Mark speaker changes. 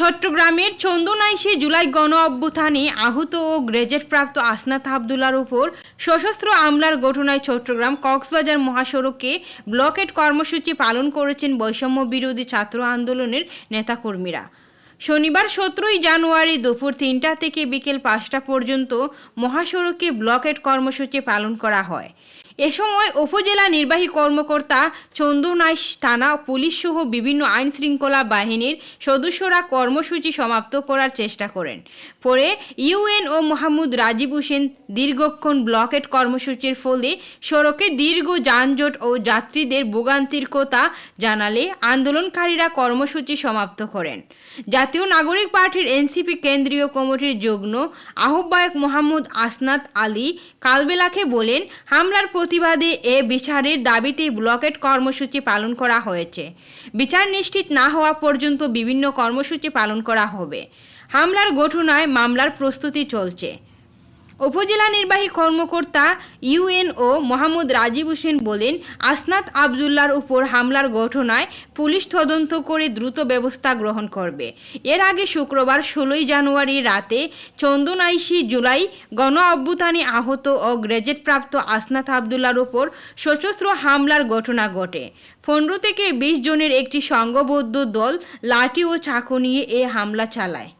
Speaker 1: চট্টগ্রামের চন্দনাইশে জুলাই গণ অভ্যুত্থানে আহত ও গ্রেজেটপ্রাপ্ত আসনাথ আবদুল্লার উপর সশস্ত্র আমলার ঘটনায় চট্টগ্রাম কক্সবাজার মহাসড়কে ব্লকেট কর্মসূচি পালন করেছেন বৈষম্য বিরোধী ছাত্র আন্দোলনের নেতাকর্মীরা। শনিবার সতেরোই জানুয়ারি দুপুর তিনটা থেকে বিকেল পাঁচটা পর্যন্ত মহাসড়কে ব্লকেট কর্মসূচি পালন করা হয়। এ সময় উপজেলা নির্বাহী কর্মকর্তা চন্দনাইশ থানা পুলিশ সহ বিভিন্ন আইন শৃঙ্খলা বাহিনীর সদস্যরা কর্মসূচি সমাপ্ত করার চেষ্টা করেন। পরে ইউএন ও মোহাম্মদ রাজীব হোসেন দীর্ঘক্ষণ ব্লকেট কর্মসূচির ফলে সড়কে দীর্ঘ যানজট ও যাত্রীদের ভোগান্তির কথা জানালে আন্দোলনকারীরা কর্মসূচি সমাপ্ত করেন। জাতীয় নাগরিক পার্টির এনসিপি কেন্দ্রীয় কমিটির যুগ্ম আহ্বায়ক মোহাম্মদ আসনাত আলী কালবেলাকে বলেন, হামলার প্রতিবাদে এ বিচারের দাবিতে ব্লকেট কর্মসূচি পালন করা হয়েছে। বিচার নিশ্চিত না হওয়া পর্যন্ত বিভিন্ন কর্মসূচি পালন করা হবে। হামলার ঘটনায় মামলার প্রস্তুতি চলছে। উপজেলা নির্বাহী কর্মকর্তা ইউএনও মোহাম্মদ রাজীব হোসেন বলেন, আসনাত আবদুল্লার উপর হামলার ঘটনায় পুলিশ তদন্ত করে দ্রুত ব্যবস্থা গ্রহণ করবে। এর আগে শুক্রবার ষোলোই জানুয়ারি রাতে চন্দন চন্দনাইশি জুলাই গণ অভ্যুত্থানে আহত ও গ্রেজেটপ্রাপ্ত আসনাত আবদুল্লার উপর সশস্ত্র হামলার ঘটনা ঘটে। পনেরো থেকে বিশ জনের একটি সংঘবদ্ধ দল লাঠি ও চাকু নিয়ে এ হামলা চালায়।